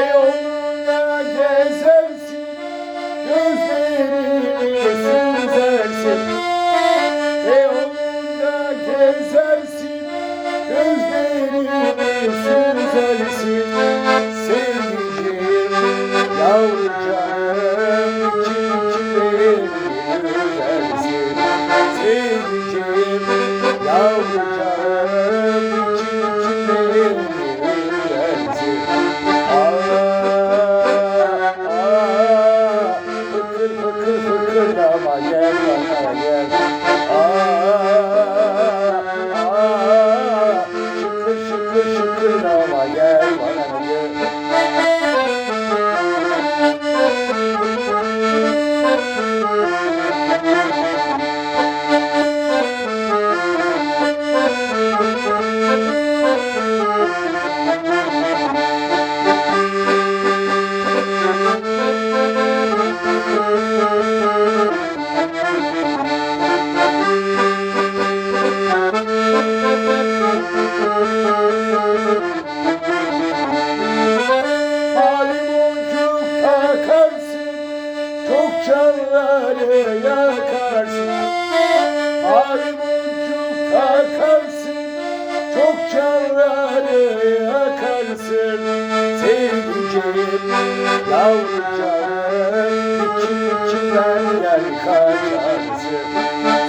Beyoğlu'nda gezersin, gözlerini Lord, my God, my God. Çok canları yakarsın boncuk takarsın Çok canları yakarsın Sevdiceğim yavrucağım İçim içimden gel kaçarsın